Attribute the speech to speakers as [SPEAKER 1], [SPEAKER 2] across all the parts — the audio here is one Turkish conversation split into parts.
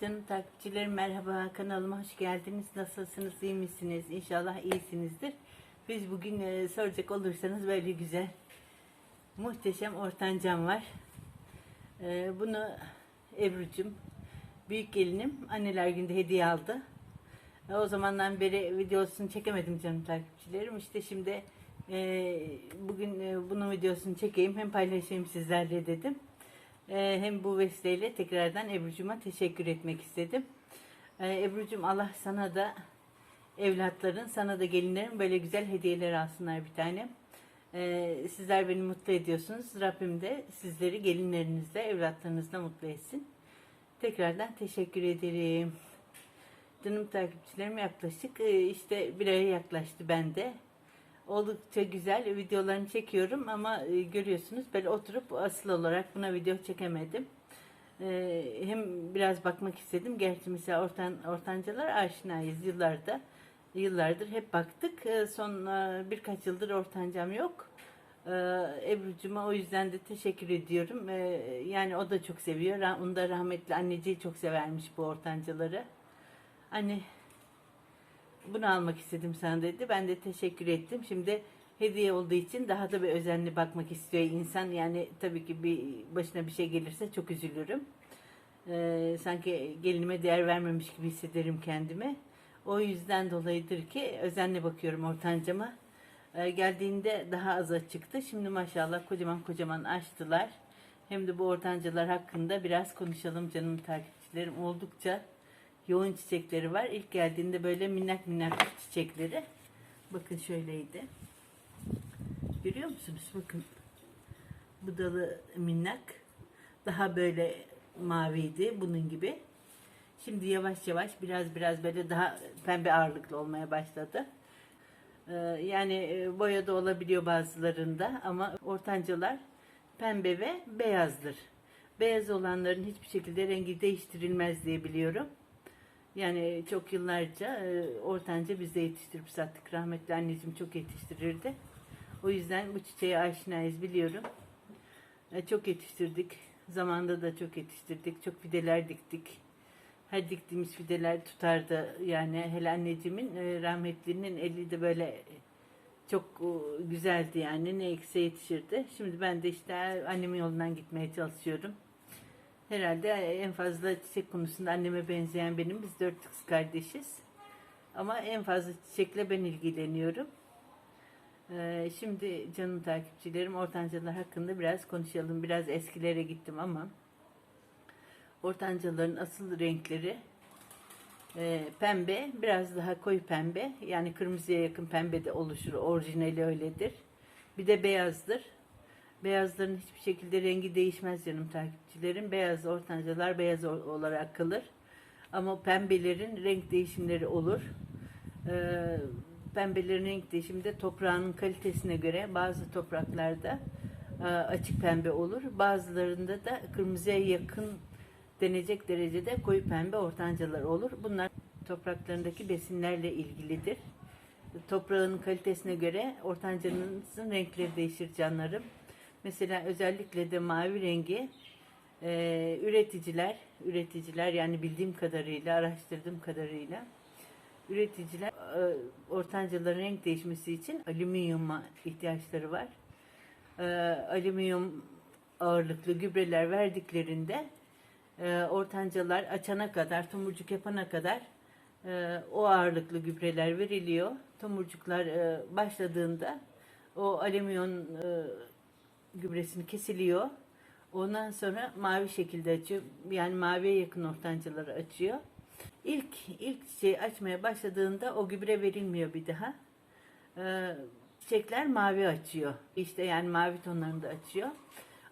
[SPEAKER 1] Canım takipçilerim merhaba kanalıma hoş geldiniz. Nasılsınız iyi misiniz? İnşallah iyisinizdir. Biz bugün e, soracak olursanız böyle güzel muhteşem ortancam var. E, bunu Ebru'cum büyük gelinim anneler günde hediye aldı. E, o zamandan beri videosunu çekemedim canım takipçilerim. İşte şimdi e, bugün e, bunun videosunu çekeyim hem paylaşayım sizlerle dedim. Ee, hem bu vesileyle tekrardan Ebru'cuma teşekkür etmek istedim. Ee, Ebru'cum Allah sana da evlatların, sana da gelinlerin böyle güzel hediyeler alsınlar bir tane. Ee, sizler beni mutlu ediyorsunuz. Rabbim de sizleri gelinlerinizle, evlatlarınızla mutlu etsin. Tekrardan teşekkür ederim. Canım takipçilerim yaklaşık e, işte bir aya yaklaştı bende. Oldukça güzel videolarını çekiyorum ama e, görüyorsunuz böyle oturup asıl olarak buna video çekemedim. E, hem biraz bakmak istedim. Gerçi mesela ortan, ortancalar aşinayız yıllarda. Yıllardır hep baktık. E, son e, birkaç yıldır ortancam yok. E, Ebru'cuma o yüzden de teşekkür ediyorum. E, yani o da çok seviyor. Onu da rahmetli anneciği çok severmiş bu ortancaları. Anne bunu almak istedim sana dedi. Ben de teşekkür ettim. Şimdi hediye olduğu için daha da bir özenli bakmak istiyor insan. Yani tabii ki bir başına bir şey gelirse çok üzülürüm. Ee, sanki gelinime değer vermemiş gibi hissederim kendimi. O yüzden dolayıdır ki özenle bakıyorum ortancama. Ee, geldiğinde daha az çıktı. Şimdi maşallah kocaman kocaman açtılar. Hem de bu ortancalar hakkında biraz konuşalım canım takipçilerim. Oldukça yoğun çiçekleri var. İlk geldiğinde böyle minnak minnak çiçekleri. Bakın şöyleydi. Görüyor musunuz? Bakın. Bu dalı minnak. Daha böyle maviydi bunun gibi. Şimdi yavaş yavaş biraz biraz böyle daha pembe ağırlıklı olmaya başladı. Ee, yani e, boya da olabiliyor bazılarında ama ortancalar pembe ve beyazdır. Beyaz olanların hiçbir şekilde rengi değiştirilmez diye biliyorum. Yani çok yıllarca e, ortanca biz de yetiştirip sattık. Rahmetli anneciğim çok yetiştirirdi. O yüzden bu çiçeğe aşinayız biliyorum. E, çok yetiştirdik. Zamanda da çok yetiştirdik. Çok fideler diktik. Her diktiğimiz fideler tutardı. Yani hele anneciğimin e, rahmetlinin eli de böyle çok güzeldi yani. Ne ekse yetişirdi. Şimdi ben de işte annemin yolundan gitmeye çalışıyorum. Herhalde en fazla çiçek konusunda anneme benzeyen benim. Biz dört kız kardeşiz. Ama en fazla çiçekle ben ilgileniyorum. Ee, şimdi canım takipçilerim ortancalar hakkında biraz konuşalım. Biraz eskilere gittim ama ortancaların asıl renkleri e, pembe, biraz daha koyu pembe. Yani kırmızıya yakın pembe de oluşur. Orijinali öyledir. Bir de beyazdır. Beyazların hiçbir şekilde rengi değişmez canım takipçilerim. Beyaz ortancalar beyaz ol- olarak kalır. Ama pembelerin renk değişimleri olur. Ee, pembelerin renk değişimi de toprağın kalitesine göre bazı topraklarda e, açık pembe olur. Bazılarında da kırmızıya yakın denecek derecede koyu pembe ortancalar olur. Bunlar topraklarındaki besinlerle ilgilidir. Toprağın kalitesine göre ortancanızın renkleri değişir canlarım. Mesela özellikle de mavi rengi e, üreticiler, üreticiler yani bildiğim kadarıyla, araştırdığım kadarıyla üreticiler e, ortancaların renk değişmesi için alüminyuma ihtiyaçları var. E, alüminyum ağırlıklı gübreler verdiklerinde e, ortancalar açana kadar, tomurcuk yapana kadar e, o ağırlıklı gübreler veriliyor. Tomurcuklar e, başladığında o alüminyum e, gübresini kesiliyor. Ondan sonra mavi şekilde açıyor. Yani maviye yakın ortancaları açıyor. İlk ilk çiçeği açmaya başladığında o gübre verilmiyor bir daha. Ee, çiçekler mavi açıyor. İşte yani mavi tonlarında açıyor.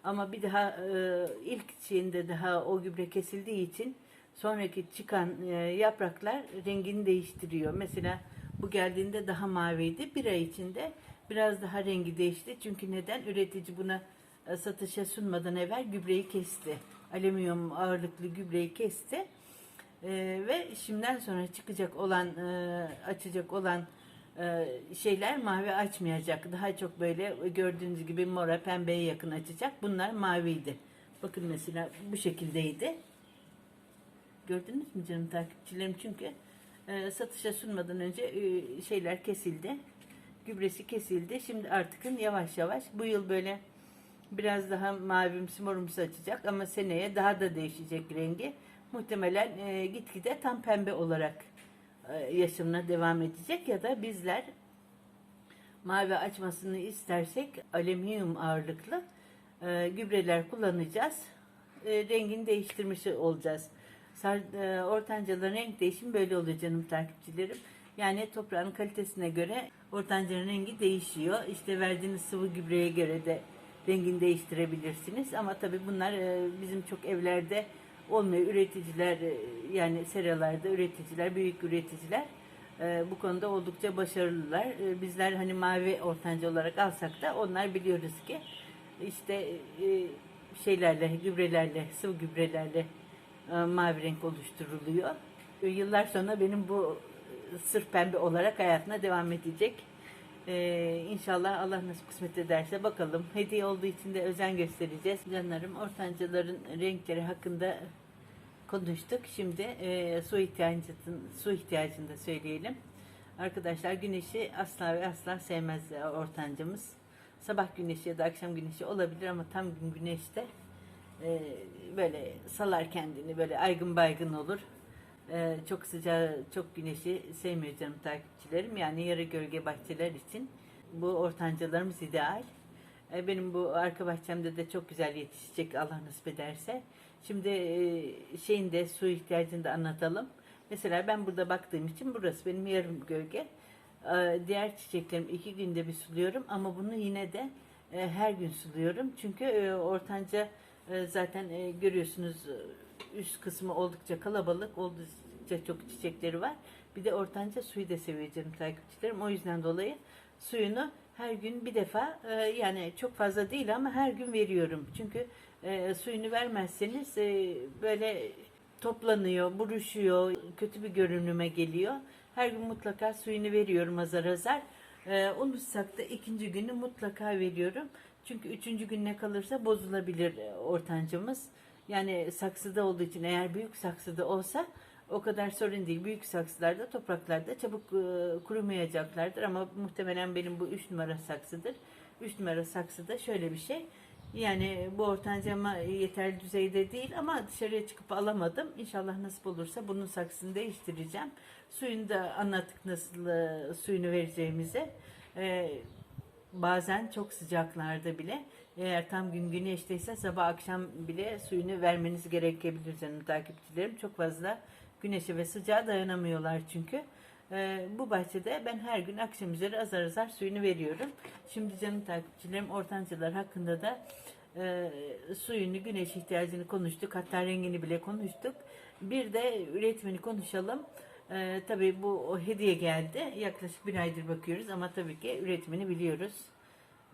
[SPEAKER 1] Ama bir daha e, ilk çiçeğinde daha o gübre kesildiği için sonraki çıkan e, yapraklar rengini değiştiriyor. Mesela bu geldiğinde daha maviydi. Bir ay içinde biraz daha rengi değişti. Çünkü neden? Üretici buna e, satışa sunmadan evvel gübreyi kesti. Alüminyum ağırlıklı gübreyi kesti. E, ve şimdiden sonra çıkacak olan, e, açacak olan e, şeyler mavi açmayacak. Daha çok böyle gördüğünüz gibi mora, pembeye yakın açacak. Bunlar maviydi. Bakın mesela bu şekildeydi. Gördünüz mü canım takipçilerim? Çünkü e, satışa sunmadan önce e, şeyler kesildi. Gübresi kesildi. Şimdi artık yavaş yavaş bu yıl böyle biraz daha mavimsi morumsu açacak ama seneye daha da değişecek rengi. Muhtemelen e, gitgide tam pembe olarak e, yaşamına devam edecek ya da bizler mavi açmasını istersek alüminyum ağırlıklı e, gübreler kullanacağız. E, rengini değiştirmiş olacağız. Sar, e, ortancaların renk değişimi böyle oluyor canım takipçilerim. Yani toprağın kalitesine göre ortancanın rengi değişiyor. İşte verdiğiniz sıvı gübreye göre de rengini değiştirebilirsiniz. Ama tabii bunlar e, bizim çok evlerde olmuyor. Üreticiler e, yani seralarda üreticiler, büyük üreticiler e, bu konuda oldukça başarılılar. Bizler hani mavi ortanca olarak alsak da onlar biliyoruz ki işte şeylerle, gübrelerle, sıvı gübrelerle mavi renk oluşturuluyor. Yıllar sonra benim bu sırf pembe olarak hayatına devam edecek. Ee, inşallah Allah nasip kısmet ederse bakalım. Hediye olduğu için de özen göstereceğiz. Canlarım ortancaların renkleri hakkında konuştuk. Şimdi e, su ihtiyacını su ihtiyacını da söyleyelim. Arkadaşlar güneşi asla ve asla sevmez ortancamız. Sabah güneşi ya da akşam güneşi olabilir ama tam gün güneşte e, böyle salar kendini böyle aygın baygın olur. E, çok sıcağı, çok güneşi sevmiyor canım takipçilerim. Yani yarı gölge bahçeler için bu ortancalarımız ideal. E, Benim bu arka bahçemde de çok güzel yetişecek Allah nasip ederse. Şimdi e, şeyin de su ihtiyacını da anlatalım. Mesela ben burada baktığım için burası benim yarım gölge. E, Diğer çiçeklerim iki günde bir suluyorum ama bunu yine de e, her gün suluyorum. Çünkü e, ortanca zaten görüyorsunuz üst kısmı oldukça kalabalık, oldukça çok çiçekleri var. Bir de ortanca suyu da seviyor canım takipçilerim. O yüzden dolayı suyunu her gün bir defa e, yani çok fazla değil ama her gün veriyorum. Çünkü e, suyunu vermezseniz e, böyle toplanıyor, buruşuyor, kötü bir görünüme geliyor. Her gün mutlaka suyunu veriyorum azar azar. E, unutsak da ikinci günü mutlaka veriyorum. Çünkü üçüncü gününe kalırsa bozulabilir e, ortancamız. Yani saksıda olduğu için eğer büyük saksıda olsa o kadar sorun değil. Büyük saksılarda, topraklarda çabuk e, kurumayacaklardır ama muhtemelen benim bu 3 numara saksıdır. 3 numara saksıda şöyle bir şey. Yani bu ortancama yeterli düzeyde değil ama dışarıya çıkıp alamadım. İnşallah nasip olursa bunun saksını değiştireceğim. Suyunu da anlattık nasıl e, suyunu vereceğimizi. E, bazen çok sıcaklarda bile eğer tam gün güneşteyse sabah akşam bile suyunu vermeniz gerekebilir canım takipçilerim. Çok fazla güneşe ve sıcağa dayanamıyorlar çünkü. Ee, bu bahçede ben her gün akşam üzeri azar azar suyunu veriyorum. Şimdi canım takipçilerim ortancılar hakkında da e, suyunu, güneş ihtiyacını konuştuk. Hatta rengini bile konuştuk. Bir de üretimini konuşalım. Ee, tabii bu hediye geldi. Yaklaşık bir aydır bakıyoruz ama tabii ki üretimini biliyoruz.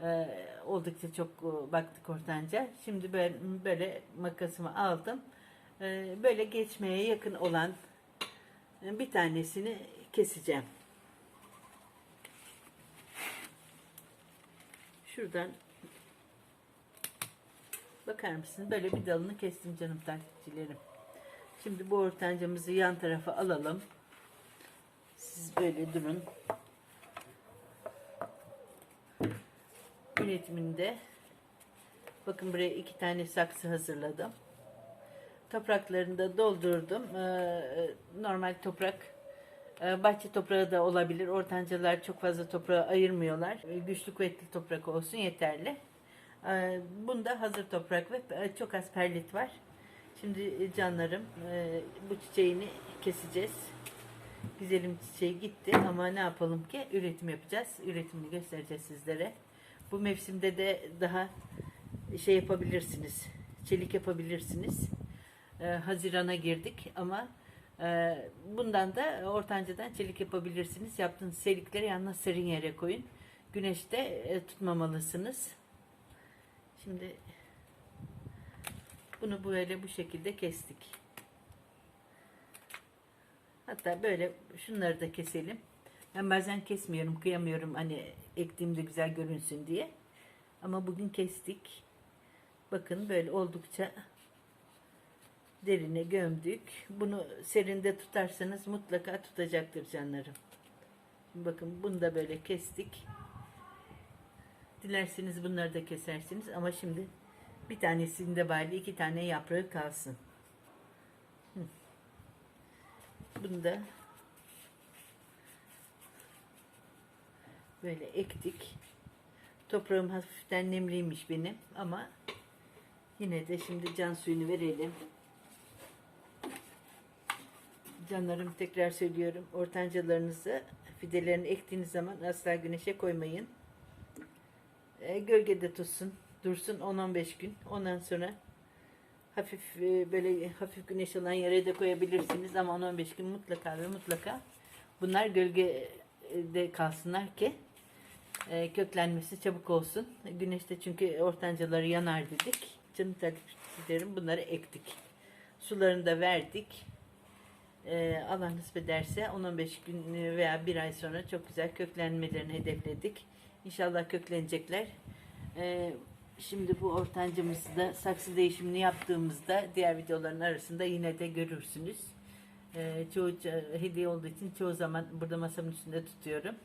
[SPEAKER 1] Ee, oldukça çok e, baktık ortanca. Şimdi ben böyle makasımı aldım. Ee, böyle geçmeye yakın olan e, bir tanesini keseceğim. Şuradan bakar mısınız? Böyle bir dalını kestim canım takipçilerim. Şimdi bu ortancamızı yan tarafa alalım. Siz böyle durun. Üretiminde bakın buraya iki tane saksı hazırladım. Topraklarını da doldurdum. Ee, normal toprak e, bahçe toprağı da olabilir. Ortancalar çok fazla toprağı ayırmıyorlar. E, Güçlü kuvvetli toprak olsun yeterli. Ee, Bunda hazır toprak ve e, çok az perlit var. Şimdi canlarım e, bu çiçeğini keseceğiz. Güzelim çiçeği gitti ama ne yapalım ki üretim yapacağız. Üretimini göstereceğiz sizlere. Bu mevsimde de daha şey yapabilirsiniz. Çelik yapabilirsiniz. Ee, Hazirana girdik ama e, bundan da ortancadan çelik yapabilirsiniz. Yaptığınız çelikleri yalnız serin yere koyun. Güneşte e, tutmamalısınız. Şimdi bunu böyle bu şekilde kestik. Hatta böyle şunları da keselim. Ben bazen kesmiyorum, kıyamıyorum hani ektiğimde güzel görünsün diye. Ama bugün kestik. Bakın böyle oldukça derine gömdük. Bunu serinde tutarsanız mutlaka tutacaktır canlarım. Bakın bunu da böyle kestik. Dilerseniz bunları da kesersiniz ama şimdi bir tanesinde bari iki tane yaprağı kalsın. Bunu da böyle ektik. Toprağım hafiften nemliymiş benim ama yine de şimdi can suyunu verelim. Canlarım tekrar söylüyorum. Ortancalarınızı fidelerini ektiğiniz zaman asla güneşe koymayın. E, gölgede tutsun. Dursun 10-15 gün. Ondan sonra hafif e, böyle hafif güneş olan yere de koyabilirsiniz ama 10-15 gün mutlaka ve mutlaka bunlar gölgede kalsınlar ki e, köklenmesi çabuk olsun. Güneşte çünkü ortancaları yanar dedik. Canım takipçilerim bunları ektik. Sularını da verdik. Ee, Allah nasip ederse 10-15 gün veya bir ay sonra çok güzel köklenmelerini hedefledik. İnşallah köklenecekler. Ee, şimdi bu ortancamızı da saksı değişimini yaptığımızda diğer videoların arasında yine de görürsünüz. Ee, çoğu hediye olduğu için çoğu zaman burada masamın üstünde tutuyorum.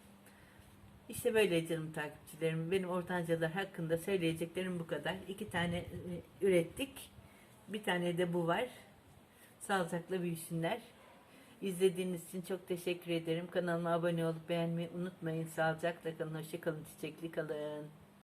[SPEAKER 1] İşte böyle canım takipçilerim. Benim ortancalar hakkında söyleyeceklerim bu kadar. İki tane e, ürettik. Bir tane de bu var. Sağlıcakla büyüsünler. İzlediğiniz için çok teşekkür ederim. Kanalıma abone olup beğenmeyi unutmayın. Sağlıcakla kalın, hoşça kalın, çiçekli kalın.